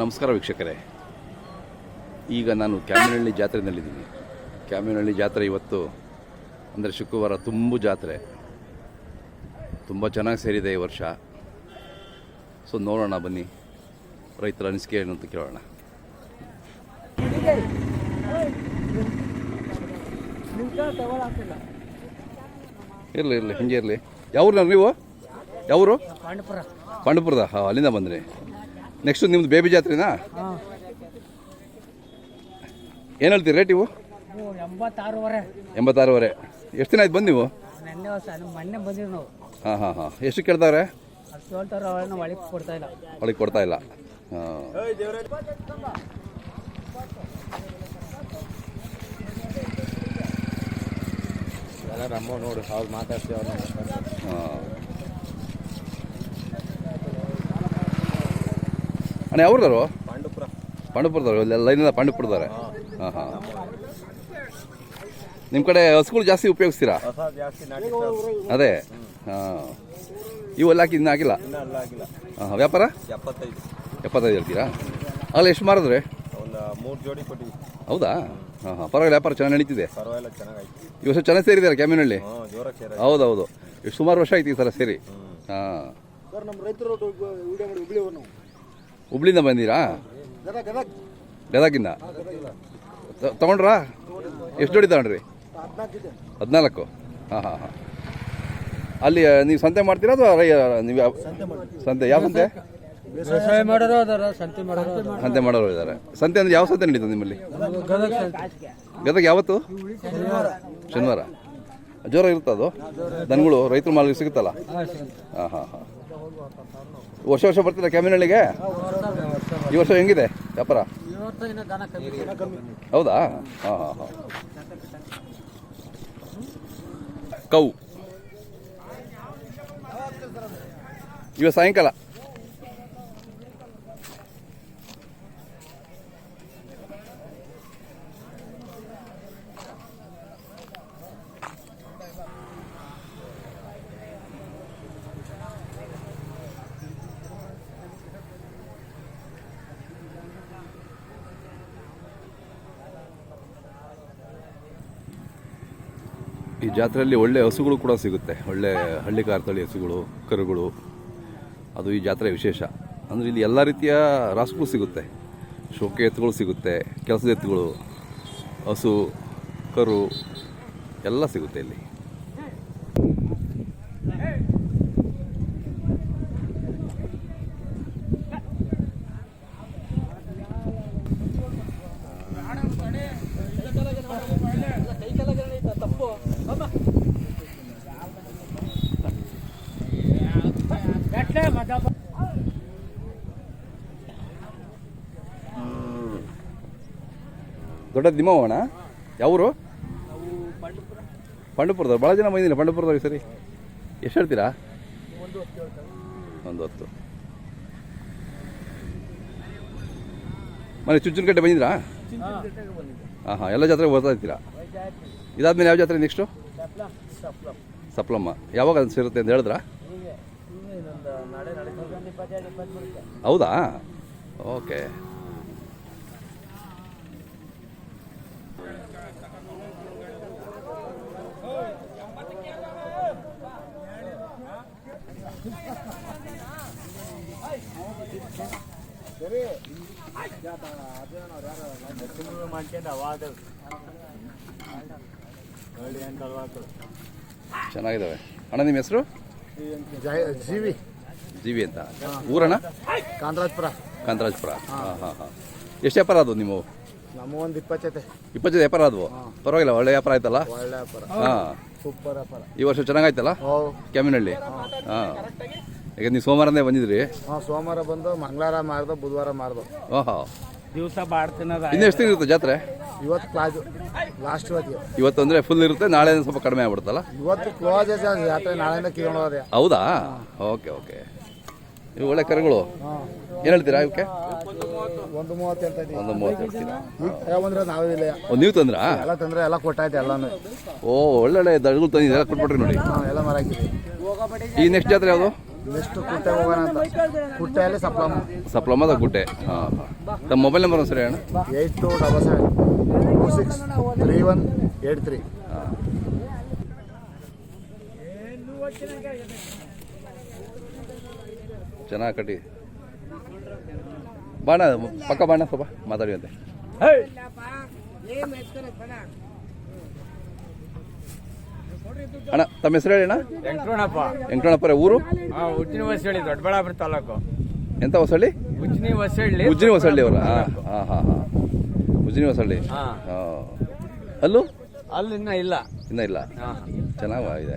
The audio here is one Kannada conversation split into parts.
ನಮಸ್ಕಾರ ವೀಕ್ಷಕರೇ. ಈಗ ನಾನು ಕ್ಯಾಮಿನಹಳ್ಳಿ ಜಾತ್ರೆಯಲ್ಲಿದ್ದೀನಿ ಕ್ಯಾಮಿನಹಳ್ಳಿ ಜಾತ್ರೆ ಇವತ್ತು ಅಂದರೆ ಶುಕ್ರವಾರ ತುಂಬು ಜಾತ್ರೆ. ತುಂಬ ಚೆನ್ನಾಗಿ ಸೇರಿದೆ ಈ ವರ್ಷ. ಸೊ ನೋಡೋಣ ಬನ್ನಿ. ರೈತರ ಅನಿಸಿಕೆ ಏನು ಅಂತ ಕೇಳೋಣ. ಇರಲಿ ಇರಲಿ ಹಿಂಗೆ ಇರಲಿ. ಯಾವ್ರು ನೀವು? ಯಾವರು? ಪಾಂಡಪುರ. ಪಾಂಡಪುರದ? ಹಾಂ ಅಲ್ಲಿಂದ ಬಂದ್ರಿ. ನೆಕ್ಸ್ಟ್ ನಿಮ್ದು ಬೇಬಿ ಜಾತ್ರೆನಾ? ಹಾಂ ಏನು ಹೇಳ್ತೀರಿ ರೇಟ್ ಇವು? ಎಂಬತ್ತಾರೂವರೆ. ಎಂಬತ್ತಾರೂವರೆ. ಎಷ್ಟು ದಿನ ಆಯ್ತು ಬಂದು ನೀವು? ಮೊನ್ನೆ ಬಂದಿವಿ ನಾವು. ಹಾಂ ಹಾಂ ಹಾಂ. ಎಷ್ಟು ಅವಳನ್ನ ಒಳಗೆ ಕೊಡ್ತಾ ಇಲ್ಲ. ಒಳಗೆ ಕೊಡ್ತಾ ಇಲ್ಲ. ಹಾಂ. ನೋಡು ಅವ್ರು ಮಾತಾಡ್ತೀವಿ ಹಾಂ. ಅಣ್ಣ ಯಾವ್ರದವರು? ಪಾಂಡುಪುರ. ಪಾಂಡಪುರದವ್ರು ಲೈನ್ ಲೈನಿಂದ ಪಾಂಡುಪುರದವ್ರೆ. ಹಾಂ. ಹಾಂ ನಿಮ್ಮ ಕಡೆ ಹಸುಗಳು ಜಾಸ್ತಿ ಉಪಯೋಗಿಸ್ತೀರಾ? ಜಾಸ್ತಿ ನಾಟಿ ಅದೇ? ಹಾಂ. ಇವೆಲ್ಲ ಹಾಕಿ ಇನ್ನೂ ಆಗಿಲ್ಲ? ಹಾಂ ವ್ಯಾಪಾರ? ಎಪ್ಪತ್ತೈದು. ಎಪ್ಪತ್ತೈದು ಹೇಳ್ತೀರಾ? ಅಲ್ಲ ಎಷ್ಟು ಮಾರಿದ್ರೆ? ಒಂದು ಮೂರು ಜೋಡಿ ಕೊಟ್ಟಿವಿ. ಹೌದಾ? ಹಾಂ ಹಾಂ. ಪರವಾಗಿಲ್ಲ ವ್ಯಾಪಾರ ಚೆನ್ನಾಗಿ ನಡೀತಿದೆ. ಪರವಾಗಿಲ್ಲ ಚೆನ್ನಾಗಿ ಈ ವರ್ಷ ಚೆನ್ನಾಗಿ ಸೇರಿದ್ದಾರೆ ಕ್ಯಾಮಿನಲ್ಲಿ? ಹೌದೌದು. ಎಷ್ಟು ಸುಮಾರು ವರ್ಷ ಆಯ್ತು ಈ ಸಲ ಸೇರಿ. ಹಾಂ. ಸರ್ ನಮ್ಮ ರೈತರು ವಿಡಿಯೋ ಮಾಡಿ ಹುಬ್ಳಿ ಹುಬ್ಳಿಂದ ಬಂದೀರಾ? ಗದಗ ಗದಗ ಗದಗಿಂದ ತಗೊಂಡ್ರಾ? ಎಷ್ಟು ಜೋಡಿ ತಗೊಂಡ್ರಿ? ಹದಿನಾಲ್ಕು. ಹಾಂ ಹಾಂ ಹಾಂ. ಅಲ್ಲಿ ನೀವು ಸಂತೆ ಮಾಡ್ತೀರಾ ಅಥವಾ ನೀವು ಯಾವ ಸಂತೆ ಯಾವ ಸಂತೆ? ಸಂತೆ ಮಾಡೋರು ಸಂತೆ ಮಾಡೋರು ಇದ್ದಾರೆ ಸಂತೆ ಅಂದ್ರೆ ಯಾವ ಸಂತೆ ನಡೀತದೆ ನಿಮ್ಮಲ್ಲಿ? ಗದಗ ಗದಗ ಯಾವತ್ತು? ಶನಿವಾರ. ಜೋರ ಇರುತ್ತೆ ಅದು? ದನಗಳು ರೈತರು ಮಾಲ್ ಸಿಗುತ್ತಲ್ಲ? ಹಾಂ ಹಾಂ ಹಾಂ. ವರ್ಷ ವರ್ಷ ಬರ್ತೀರಾ ಕ್ಯಾಮಿನಹಳ್ಳಿಗೆ ಈ ವರ್ಷ ಹೆಂಗಿದೆ ವ್ಯಾಪಾರ? ಹೌದಾ? ಹಾಂ ಹಾಂ ಕೌ. ಇವ ಸಾಯಂಕಾಲ. ಜಾತ್ರೆಯಲ್ಲಿ ಒಳ್ಳೆ ಹಸುಗಳು ಕೂಡ ಸಿಗುತ್ತೆ. ಒಳ್ಳೆ ಹಳ್ಳಿ ಕಾರ್ತಳಿ ಹಸುಗಳು, ಕರುಗಳು. ಅದು ಈ ಜಾತ್ರೆ ವಿಶೇಷ. ಅಂದರೆ ಇಲ್ಲಿ ಎಲ್ಲ ರೀತಿಯ ರಾಸುಗಳು ಸಿಗುತ್ತೆ. ಶೋಕೆ ಎತ್ತುಗಳು ಸಿಗುತ್ತೆ, ಕೆಲಸದ ಎತ್ತುಗಳು, ಹಸು, ಕರು, ಎಲ್ಲ ಸಿಗುತ್ತೆ ಇಲ್ಲಿ. ದೊಡ್ಡ ನಿಮ್ಮವಣ ಯಾವರು? ಪಂಡಪುರದವ್ರು. ಭಾಳ ಜನ ಬಂದಿಲ್ಲ ಪಾಂಡುಪುರದವ್ರು ಸರಿ. ಎಷ್ಟು ಹೇಳ್ತೀರಾ? ಒಂದು ಹೊತ್ತು. ಮನೆ ಚುಚ್ಚುನಕಟ್ಟೆ ಬಂದಿದ್ರಾ? ಹಾಂ ಹಾಂ ಎಲ್ಲ ಜಾತ್ರೆಗೆ ಬರ್ತಾ ಇರ್ತೀರಾ ಇದಾದ್ಮೇಲೆ ಯಾವ ಜಾತ್ರೆ ನೆಕ್ಸ್ಟು ಸಪ್ಲಮ್ಮ. ಯಾವಾಗ ಅದು ಸೇರುತ್ತೆ ಅಂತ ಹೇಳಿದ್ರಾ? ಹೌದಾ? ಓಕೆ. ಚೆನ್ನಾಗಿದ್ದಾವೆ. ಅಣ್ಣ ನಿಮ್ಮ ಹೆಸರು? ಜೀವಿ. ಜಿ ವಿ ಅಂತ. ಊರಣ ಕಾಂತರಾಜ್ಪುರ. ಕಾಂತರಾಜ್ಪುರ. ಹಾಂ ಹಾಂ ಹಾಂ. ಎಷ್ಟು ವ್ಯಾಪಾರ ಅದು ನೀವು? ನಮಗೊಂದು ಒಂದು ಇಪ್ಪತ್ತೈತೆ ಇಪ್ಪತ್ತು ಜನ ವ್ಯಾಪಾರ ಅದು ಪರವಾಗಿಲ್ಲ ಒಳ್ಳೆ ವ್ಯಾಪಾರ ಆಯ್ತಲ್ಲ? ಒಳ್ಳೆ ವ್ಯಾಪಾರ. ಹಾಂ. ಸೂಪರ್ ವ್ಯಾಪಾರ. ಈ ವರ್ಷ ಚೆನ್ನಾಗಾಯ್ತಲ್ಲ? ಓ ಕ್ಯಾಮಿನಹಳ್ಳಿ ಹಾಂ. ಈಗ ನೀವು ಸೋಮವಾರನೇ ಬಂದಿದ್ರಿ? ಹಾಂ ಸೋಮವಾರ ಬಂದು ಮಂಗಳವಾರ ಮಾರ್ದು ಬುಧವಾರ ಮಾರ್ದು. ಓಹೋ. ದಿವಸ ಬಾಡ್ತಿನದ ಇನ್ನು ಎಷ್ಟು ದಿನ ಇರುತ್ತೆ ಜಾತ್ರೆ? ಇವತ್ತು ಕ್ಲಾಜು ಲಾಸ್ಟ್ ಇವತ್ತು. ಇವತ್ತು ಅಂದರೆ ಫುಲ್ ಇರುತ್ತೆ ನಾಳೆ ಸ್ವಲ್ಪ ಕಡಿಮೆ ಆಗ್ಬಿಡುತ್ತಲ್ಲ? ಇವತ್ತು ಕ್ಲೋಸ್ ಜಾತ್ರೆ ನಾಳೆಯಿಂದ ಹೋದೆ? ಹೌದಾ ಓಕೆ ಓಕೆ. ಇವು ಒಳ್ಳೆ ಕರುಗಳು. ಏನು ಹೇಳ್ತೀರಾ ಇವಕ್ಕೆ? ಒಂದು ಮೂವತ್ತು ಹೇಳ್ತಾ ಇದ್ದೀವಿ ಒಂದು ಮೂವತ್ತು ಹೇಳ್ತೀರಾ? ಯಾವ ನಾವೇ ಇಲ್ಲ. ಒಂದು ನೀವು ತಂದ್ರಾ? ಎಲ್ಲ ತಂದ್ರೆ ಎಲ್ಲ ಕೊಟ್ಟಾಯ್ತು ಎಲ್ಲಾನು. ಓ ಒಳ್ಳೊಳ್ಳೆ ದಳಗಳು ಎಲ್ಲ ಕೊಟ್ಬಿಟ್ರಿ ನೋಡಿ. ಎಲ್ಲ ಮರ ಈ ನೆಕ್ಸ್ಟ್ ಜಾತ್ರೆ ಯಾವುದು? ನೆಕ್ಸ್ಟ್ ಕುಟ್ಟೆ ಹೋಗೋಣ ಅಂತ. ಕುಟ್ಟೆಯಲ್ಲಿ ಸಪ್ಲಮ್. ಸಪ್ಲಮದ ಗುಡ್ಡೆ ಹಾಂ ತಮ್ಮ ಮೊಬೈಲ್ ನಂಬರ್ ಸರಿ ಅಣ್ಣ eight two double seven two six three one eight three. ಚೆನ್ನಾಗಿ ಕಟ್ಟಿ ಬಾಣ ಪಕ್ಕ ಬಾಣ ಸ್ವಲ್ಪ ಮಾತಾಡಿ ಅಂತೆ. ಅಣ್ಣ ತಮ್ಮ ಹೆಸರು ಹೇಳಿ ಅಣ್ಣ? ವೆಂಕಟಣಪ್ಪ ವೆಂಕಟಣಪ್ಪರ ಊರು? ಹೇಳಿ ಉಜ್ಜಿನಿ ಹೊಸಳ್ಳಿ ದೊಡ್ಡಬಳ್ಳಾಪುರ ತಾಲೂಕು. ಎಂತ ಹೊಸಳ್ಳಿ ಉಜ್ಜಿನಿ ಹೊಸಳ್ಳಿ ಉಜ್ಜಿನಿ ಹೊಸಳ್ಳಿ ಅವರ? ಹಾಂ ಹಾಂ ಹಾಂ ಹಾಂ. ಉಜ್ಜಿನಿ ಹೊಸಳ್ಳಿ ಹಾ. ಹಾಂ ಅಲ್ಲೂ? ಅಲ್ಲಿ ಇನ್ನ ಇಲ್ಲ. ಇನ್ನೂ ಇಲ್ಲ. ಹಾ. ಚೆನ್ನಾಗಿದೆ.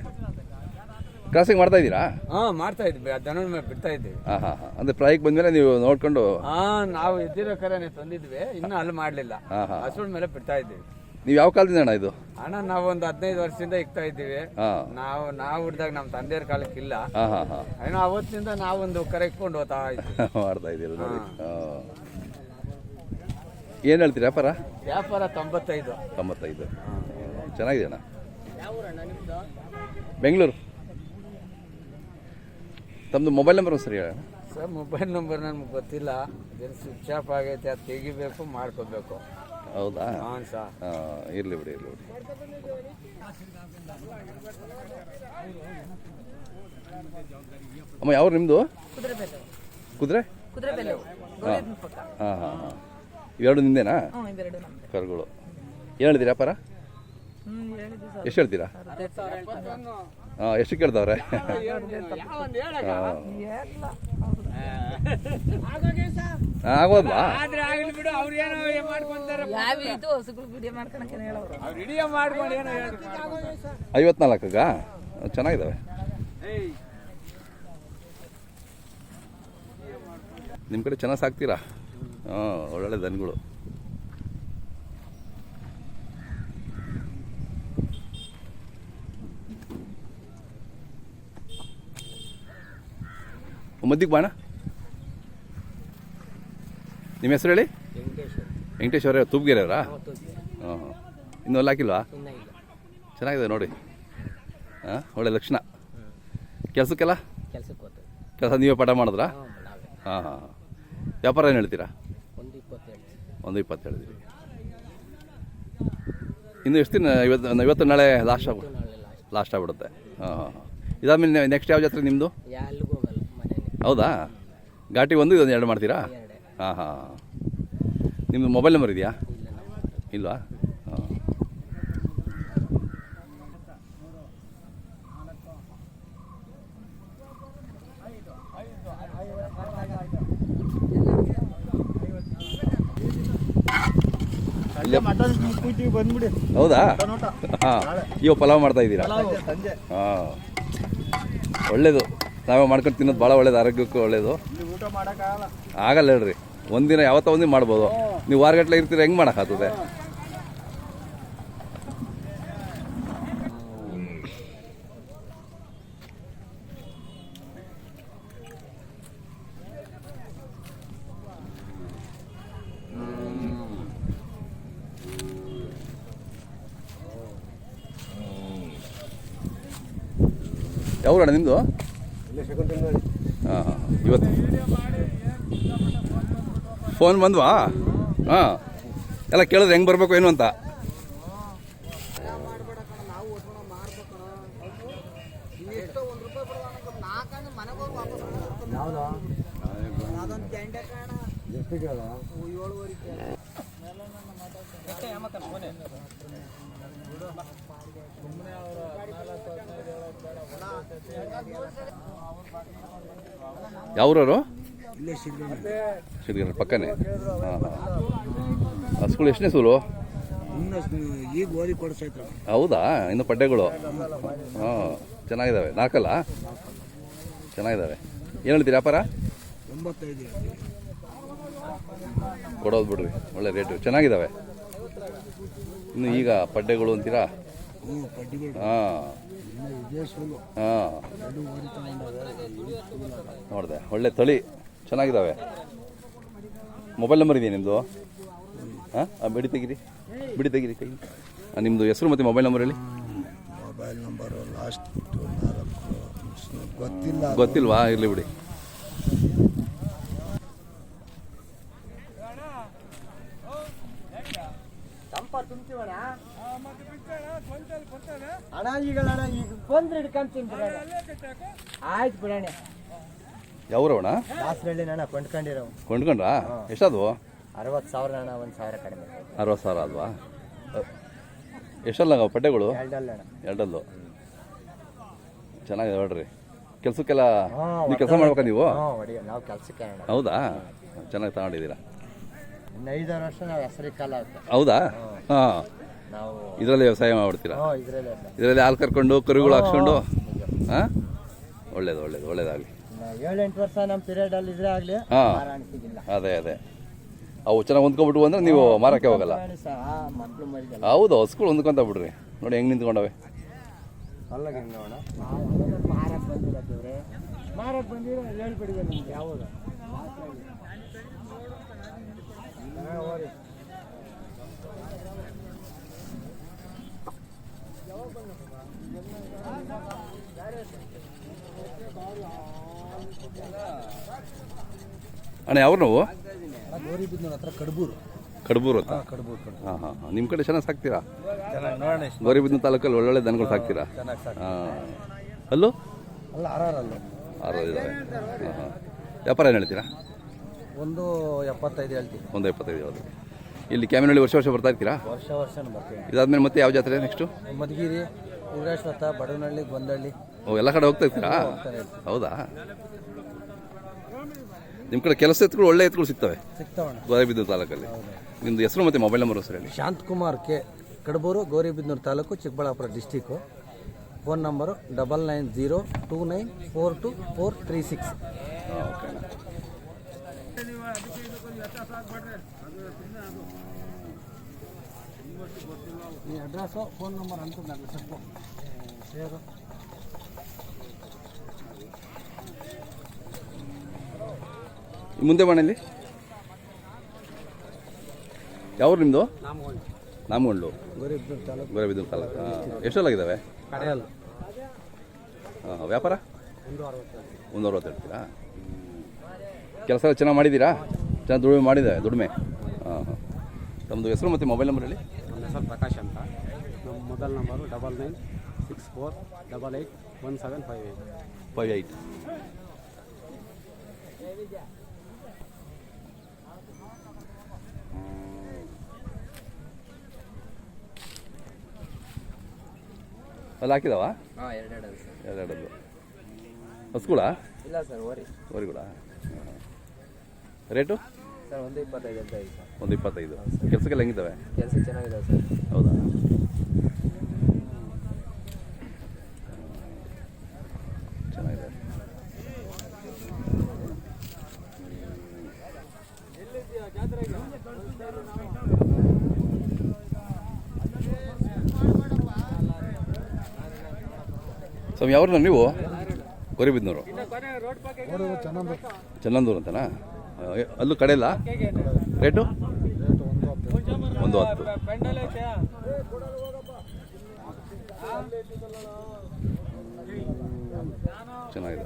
ಕ್ರಾಸಿಂಗ್ ಮಾಡ್ತಾ ಇದ್ದೀರಾ? ಹಾ ಮಾಡ್ತಾ ಇದ್ವಿ. ದನ ಮೇಲೆ ಬಿಡ್ತಾ ಇದ್ದೀವಿ ಹಾಂ ಹಾಂ ಹಾಂ. ಅಂದರೆ ಪ್ರಾಯಕ್ಕೆ ಬಂದಮೇಲೆ ನೀವು ನೋಡ್ಕೊಂಡು ಹಾ ನಾವು ಇದ್ದಿರೋ ಕರೆನೆ ತಂದಿದ್ವಿ. ಇನ್ನೂ ಅಲ್ಲಿ ಮಾಡ್ಲಿಲ್ಲ. ಹಾ, ಹಾಂ. ಹಸುಳ ಮೇಲೆ ಬಿಡ್ತಾ ಇದ್ದೀವಿ ನೀವು ಯಾವ ಕಾಲದಿಂದ ಅಣ್ಣ ಇದು? ಅಣ್ಣ ನಾವು ಒಂದು ಹದಿನೈದು ವರ್ಷದಿಂದ ಇಕ್ತಾ ಇದ್ದೀವಿ. ಹಾಂ. ನಾವು ನಾವು ಹುಡ್ದಾಗ ನಮ್ಮ ತಂದೆಯವ್ರ ಕಾಲಕ್ಕೆ ಇಲ್ಲ. ಹಾಂ ಹಾಂ ಹಾಂ. ಏನೋ ಅವತ್ತಿನಿಂದ ನಾವೊಂದು ಕರೆ ಇಟ್ಕೊಂಡು ಹೋಗ್ತಾ ಇದ್ವಿ. ಮಾಡ್ತಾ ಇದ್ದೀರ ನೋಡಿ. ಏನು ಹೇಳ್ತೀರಿ ವ್ಯಾಪಾರ? ವ್ಯಾಪಾರ ತೊಂಬತ್ತೈದು. ತೊಂಬತ್ತೈದು. ಚೆನ್ನಾಗಿದೆ ಅಣ್ಣ? ಬೆಂಗಳೂರು. ತಮ್ಮದು ಮೊಬೈಲ್ ನಂಬರ್ ಸರಿ ಹೇಳ. ಸರ್ ಮೊಬೈಲ್ ನಂಬರ್ ನನಗೆ ಗೊತ್ತಿಲ್ಲ. ಅದೇನು ಸ್ವಿಚ್ ಆಫ್ ಆಗೈತೆ ಅದು ತೆಗಿಬೇಕು ಮಾಡ್ಕೋಬೇಕು. ಹೌದಾ? ಹಾಂ ಸರ್. ಇರಲಿ ಬಿಡಿ ಇರಲಿ ಬಿಡಿ. ಅಮ್ಮ ಯಾವ ನಿಮ್ಮದು ಕುದುರೆಬೆಲ್ಲು ಕುದುರೆ? ಕುದುರೆಬೆಲ್ಲು ಪಕ್ಕ ಹಾಂ ಹಾಂ ಹಾಂ. ಇವೆರಡು ನಿಂದೇನಾ? ಹ್ಞೂ ಇವೆರಡು ನಮ್ದು. ಕರುಗಳು. ಏನು ಹೇಳಿದಿರಾ ಪರ ಹ್ಞೂ ಹೇಳಿದ್ವಿ ಸರ್. ಎಷ್ಟು ಹೇಳ್ತೀರಾ. ಹಾಂ ಎಷ್ಟು ಕೇಳ್ತಾವ್ರೆ? ಐವತ್ನಾಲ್ಕಾಗ ಚೆನ್ನಾಗಿದ್ದಾವೆ ನಿಮ್ಮ ಕಡೆ ಚೆನ್ನಾಗಿ ಸಾಕ್ತೀರಾ? ಹಾಂ ಒಳ್ಳೊಳ್ಳೆ ದನಗಳು. ಮದ್ದಿಗೆ ಬಾಣ. ನಿಮ್ಮ ಹೆಸರು ಹೇಳಿ? ವೆಂಕಟೇಶ್ವರ. ಅವರಾ ಹಾಂ ಹಾಂ ಇನ್ನೂ ಅಲ್ಲಿ ಹಾಕಿಲ್ವಾ? ಚೆನ್ನಾಗಿದೆ ನೋಡಿ. ಹಾಂ ಒಳ್ಳೆ ಲಕ್ಷಣ. ಕೆಲಸಕ್ಕೆಲ್ಲ? ಕೆಲಸ ನೀವೇ ಪಾಠ ಮಾಡಿದ್ರಾ? ಹಾಂ ಹಾಂ ವ್ಯಾಪಾರ ಏನು ಹೇಳ್ತೀರಾ? ಒಂದು ಇಪ್ಪತ್ತು ಹೇಳಿದ್ರಿ. ಇನ್ನು ಎಷ್ಟು ದಿನ ಇವತ್ತು ಇವತ್ತು ನಾಳೆ ಲಾಸ್ಟ್ ಆಗ ಲಾಸ್ಟ್ ಆಗ್ಬಿಡುತ್ತೆ. ಹಾಂ ಹಾಂ ಹಾಂ. ಇದಾದ್ಮೇಲೆ ನೆಕ್ಸ್ಟ್ ಯಾವ ಜಾತ್ರೆ ನಿಮ್ಮದು ಹೌದಾ? ಘಾಟಿ ಒಂದು ಇದೊಂದು ಎರಡು ಮಾಡ್ತೀರಾ? ಹಾಂ ಹಾಂ. ನಿಮ್ಮದು ಮೊಬೈಲ್ ನಂಬರ್ ಇದೆಯಾ? ಇಲ್ವಾ? ಹಾಂ. ಬಂದ್ಬಿಡಿ. ಹೌದಾ? ಹಾಂ. ಇವಾಗ ಪಲಾವ್ ಮಾಡ್ತಾ ಇದ್ದೀರಾ? ಸಂಜೆ ಹಾಂ. ಒಳ್ಳೇದು. ನಾವೇ ಮಾಡ್ಕೊಂಡು ತಿನ್ನೋದು ಭಾಳ ಒಳ್ಳೇದು, ಆರೋಗ್ಯಕ್ಕೂ ಒಳ್ಳೇದು. ಆಗಲ್ಲ ಹೇಳ್ರಿ. ಒಂದಿನ ಯಾವತ್ತ ಒಂದಿನ ಮಾಡ್ಬೋದು. ನೀವು ವಾರಗಟ್ಲೆ ಇರ್ತೀರ, ಹೆಂಗೆ ಮಾಡೋಕ್ಕಾಗ್ತದೆ? ಯಾವ ನಿಮ್ಮದು ಹಾಂ ಹಾಂ ಇವತ್ತು ಫೋನ್ ಬಂದ್ವಾ ಹಾಂ ಎಲ್ಲ ಕೇಳಿದ್ರೆ ಹೆಂಗೆ ಬರಬೇಕು ಏನು ಅಂತ ಯಾವ್ರವರು? ಶಿಡ್ಗರ ಪಕ್ಕನೇ. ಹಾಂ ಸ್ಕೂಲ್ ಎಷ್ಟನೇ ಸ್ಕೂಲು ಈಗ ಓದಿ ಹೌದಾ? ಇನ್ನು ಪಡ್ಡೆಗಳು ಹಾಂ ಚೆನ್ನಾಗಿದ್ದಾವೆ ನಾಲ್ಕಲ್ಲ? ಚೆನ್ನಾಗಿದ್ದಾವೆ ಏನು ಹೇಳ್ತೀರಿ ವ್ಯಾಪಾರ? ಕೊಡೋದು ಬಿಡ್ರಿ ಒಳ್ಳೆ ರೇಟು ಚೆನ್ನಾಗಿದ್ದಾವೆ ಇನ್ನು ಈಗ ಪಡ್ಡೆಗಳು ಅಂತೀರಾ? ಹಾಂ. ಹಾಂ. ನೋಡಿದೆ ಒಳ್ಳೆ ತಳಿ ಚೆನ್ನಾಗಿದ್ದಾವೆ ಮೊಬೈಲ್ ನಂಬರ್ ಇದೆಯಾ ನಿಮ್ಮದು ಹಾಂ ಬಿಡಿ ತೆಗಿರಿ ಬಿಡಿ ತೆಗಿರಿ ಕೈ. ನಿಮ್ಮದು ಹೆಸರು ಮತ್ತು ಮೊಬೈಲ್ ನಂಬರ್ ಹೇಳಿ. ಮೊಬೈಲ್ ನಂಬರು ಲಾಸ್ಟ್ ಗೊತ್ತಿಲ್ಲ ಗೊತ್ತಿಲ್ವಾ? ಇರಲಿ ಬಿಡಿ. ಅಣ್ಣ ಈಗ ಅಣ್ಣ ಈಗ ಬಂದ್ರೆ ಹಿಡ್ಕೊಂತೀನಿ ಬಿಡೋಣ ಆಯ್ತು ಬಿಡೋಣ. ಯಾವ್ರವಣ ದಾಸರಳ್ಳಿ ಅಣ್ಣ ಕೊಂಡ್ಕೊಂಡಿರೋ? ಕೊಂಡ್ಕೊಂಡ್ರಾ ಎಷ್ಟದು? ಅರವತ್ತು ಸಾವಿರ ಅಣ್ಣ ಒಂದು ಸಾವಿರ ಕಡಿಮೆ. ಅರವತ್ತು ಸಾವಿರ ಅಲ್ವಾ? ಎಷ್ಟಲ್ಲ ಪಟ್ಟೆಗಳು ಎರಡಲ್ಲ ಚೆನ್ನಾಗಿದೆ ನೋಡ್ರಿ. ಕೆಲಸಕ್ಕೆಲ್ಲ ನೀವು ಕೆಲಸ ಮಾಡ್ಬೇಕಾ ನೀವು? ಹೌದಾ? ಚೆನ್ನಾಗಿ ತಗೊಂಡಿದ್ದೀರಾ? ಐದಾರು ವರ್ಷ ನಾವು ಹೆಸರಿಗೆ ಕಾಲ ಹೌದಾ? ಹಾಂ. ನಾವು ಇದರಲ್ಲಿ ವ್ಯವಸಾಯ ಮಾಡ್ಬಿಡ್ತೀರಾ ಹ್ಞೂ ಇದರಲ್ಲೇ ಇದರಲ್ಲಿ ಹಾಲು ಕರ್ಕೊಂಡು ಕರುಗಳು ಹಾಕ್ಸ್ಕೊಂಡು? ಹಾಂ? ಒಳ್ಳೇದು ಒಳ್ಳೇದು ಒಳ್ಳೇದಾಗಲಿ. ಏಳೆಂಟು ವರ್ಷ ನಮ್ಮ ಪೀರಿಯಡಲ್ಲಿ ಇದ್ರೆ ಆಗಲಿ ಹಾಂ. ಅದೇ ಅದೇ. ಅವು ಚೆನ್ನಾಗಿ ಹೊಂದ್ಕೊಂಡ್ಬಿಟ್ಟು ಅಂದ್ರೆ ನೀವು ಮಾರಕ್ಕೆ ಹೋಗಲ್ಲ. ಹೌದು ಹಸ್ಗಳು ಹೊಂದ್ಕೊಂತ ಬಿಡ್ರಿ. ನೋಡಿ ಹೆಂಗೆ ನಿಂತ್ಕೊಂಡವೆ. ಅಲ್ಲಾಗ ನೋಡ ಮಾರಕ್ಕೆ ಬಂದಿರತ್ತವ್ರೆ ಮಾರಕ್ಕೆ ಬಂದಿರೋ ಹೇಳ್ಬಿಡಿದೆ ನಿಮ್ಗೆ ಯಾವುದು ಅಣ್ಣ ಯಾವ ನಾವು? ಗೌರಿಬಿದ್ನೂರ್ ಹತ್ರ ಕಡಬೂರು. ಕಡಬೂರು ಅಂತ? ಕಡಬೂರು ಹಾಂ ಹಾಂ ನಿಮ್ಮ ಕಡೆ ಚೆನ್ನಾಗಿ ಸಾಕ್ತೀರಾ? ಚೆನ್ನಾಗಿ ನೋಡೋಣ ಗೌರಿಬಿದ್ನ ತಾಲೂಕಲ್ಲಿ ಒಳ್ಳೊಳ್ಳೆ ದನಗಳು ಸಾಕ್ತೀರಾ? ಹಾಂ. ಅಲ್ಲೂ? ಅಲ್ಲ ಆರಾರಲ್ಲ ಆರು ಇದಾವೆ. ಹಾಂ ಹಾಂ. ವ್ಯಾಪಾರ ಏನು ಹೇಳ್ತೀರಾ? ಒಂದು ಎಪ್ಪತ್ತೈದು ಹೇಳ್ತೀವಿ ಒಂದು ಎಪ್ಪತ್ತೈದು ಯಾವುದು ಇಲ್ಲಿ ಕ್ಯಾಮಿನಲ್ಲಿ ವರ್ಷ ವರ್ಷ ಬರ್ತಾ ಇರ್ತೀರಾ? ವರ್ಷ ವರ್ಷ ಬರ್ತೀವಿ ಇದಾದ್ಮೇಲೆ ಮತ್ತೆ ಯಾವ ಜಾತ್ರೆ ನೆಕ್ಸ್ಟು ಮಧುಗಿರಿ ಉಗ್ರಾಶ್ವಥ ಬಡವನಹಳ್ಳಿ ಗೊಂದಳ್ಳಿ ಓ ಎಲ್ಲ ಕಡೆ ಹೋಗ್ತಾ ಇರ್ತೀರಾ? ಹೌದಾ? ನಿಮ್ಮ ಕಡೆ ಕೆಲಸ ಎತ್ತುಗಳು ಒಳ್ಳೆ ಎತ್ತುಗಳು ಸಿಗ್ತವೆ? ಸಿಗ್ತಾವಣ್ಣ. ಗೋರೆಬಿದ್ದೂರು ತಾಲೂಕಲ್ಲಿ. ನಿಮ್ದು ಹೆಸರು ಮತ್ತೆ ಮೊಬೈಲ್ ನಂಬರ್ ಹೆಸರು ಹೇಳಿ. Shanthakumar K Kadaburu Gauribidanur taluk Chikkaballapur district phone number double nine zero two nine four two four three six okay ಈ ಅಡ್ರೆಸ್ಸು ಫೋನ್ ನಂಬರ್ ಅಂತ ಸ್ವಲ್ಪ. ಸೇರು ಮುಂದೆ ಮನೆಯಲ್ಲಿ ಯಾವ ನಿಮ್ಮದು ನಾಮಗೊಂಡು. ಗೌರಿಬಿದ್ನೂರು ತಾಲೂಕು. ಗೌರಿಬಿದ್ದು ತಾಲೂಕು. ಹಾಂ ಎಷ್ಟೆಲ್ಲಾಗಿದ್ದಾವೆ ಹಾಂ ವ್ಯಾಪಾರ? ಒಂದು ಅರವತ್ತು ಹೇಳ್ತೀರಾ ಕೆಲಸ ಎಲ್ಲ ಚೆನ್ನಾಗಿ ಮಾಡಿದ್ದೀರಾ? ಚೆನ್ನಾಗಿ ದುಡಿಮೆ ಮಾಡಿದೆ ದುಡಿಮೆ. ಹಾಂ ಹಾಂ. ತಮ್ಮದು ಹೆಸರು ಮತ್ತು ಮೊಬೈಲ್ ನಂಬರ್ ಹೇಳಿ. ನನ್ನ ಹೆಸರು ಪ್ರಕಾಶ್ ಅಂತ. ನಮ್ಮ mobile number double nine six four double eight one seven five eight five eight ಅಲ್ಲಿ ಹಾಕಿದಾವ? ಹಾಂ ಎರಡೆರಡು ಸರ್. ಎರಡೆರಡು ಹಸ್ಗುಳಾ ಇಲ್ಲ ಸರ್ ಓರಿ. ವರಿಗುಳಾ ರೇಟು? ಸರ್ ಒಂದು ಇಪ್ಪತ್ತೈದು ಅಂತ ಇದೆ. ಸರ್ ಒಂದು ಇಪ್ಪತ್ತೈದು. ಕೆಲಸಕ್ಕೆಲ್ಲ ಹೆಂಗಿದ್ದಾವೆ? ಕೆಲಸ ಚೆನ್ನಾಗಿದೆ ಸರ್. ಹೌದಾ? ಚೆನ್ನಾಗಿದೆ. ಸ್ವಾಮಿ ಅವ್ರನ್ನ ನೀವು? ಗೌರಿಬಿದ್ನವರು ಚನ್ನಂದೂರು ಅಂತನಾ? ಅಲ್ಲೂ ಕಡೆ ಇಲ್ಲ? ರೇಟು ಒಂದು ಹತ್ತು. ಚೆನ್ನಾಗಿದೆ.